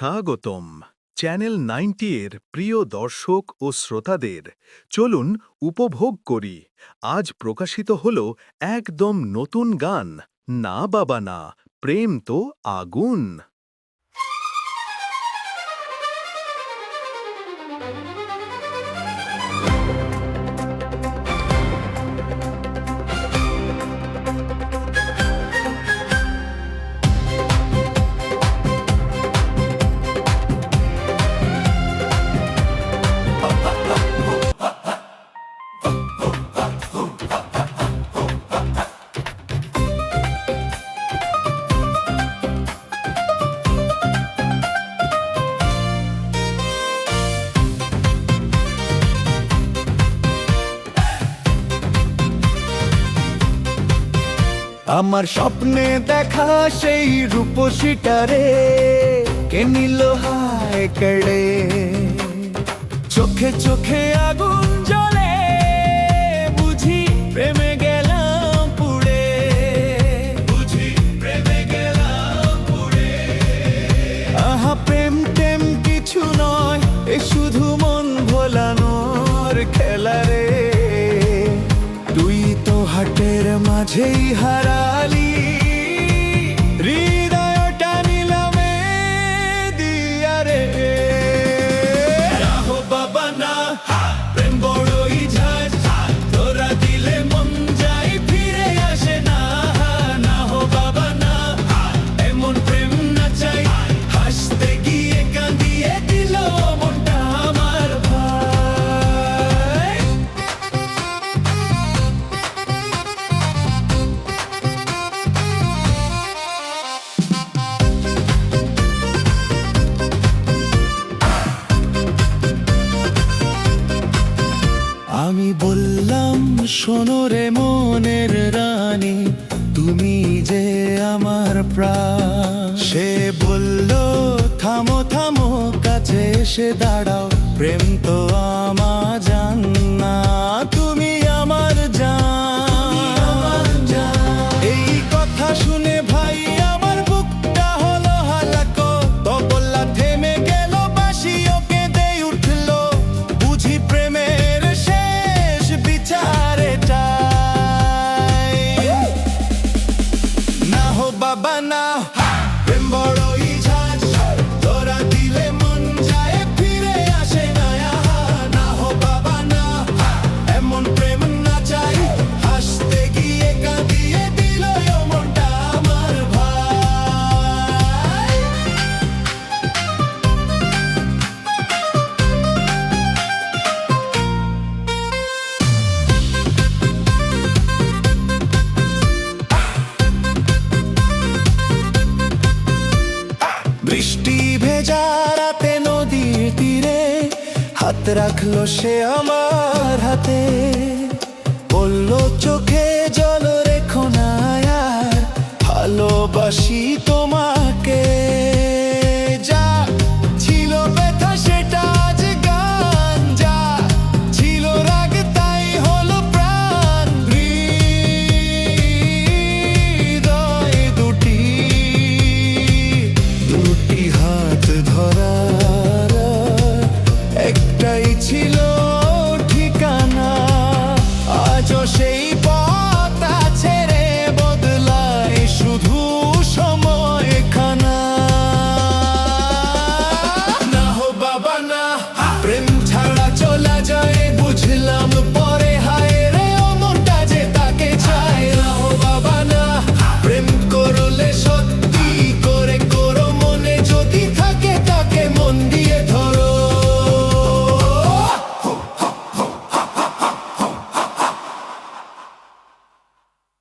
স্বাগতম। Channel ninety এর প্রিয় দর্শক ও শ্রোতাদের, চলুন উপভোগ করি। আজ প্রকাশিত হল একদম নতুন গান, না বাবা না, প্রেম তো আগুন। আমার স্বপ্নে দেখা সেই রূপসীটারে কে নিল হায় কেড়ে? চোখে চোখে আগুন জ্বলে, বুঝি প্রেমে গেলাম পুড়ে। বুঝি প্রেমে গেলাম পুড়ে। আহা, প্রেম টেম কিছু নয়, এ শুধু মন ভোলানোর খেলা রে। তুই তো হাটের মাঝেই হারালি শোনো রে মনের রানী, তুমি যে আমার প্রাণ। সে বলল, থামো থামো, কাছে এসে দাঁড়াও, প্রেম তো আমার ভেজা নদীর তীরে হাত রাখল সে আমার হাতে। বলল, চোখে জল রেখো না ভালোবাসি তোমাকে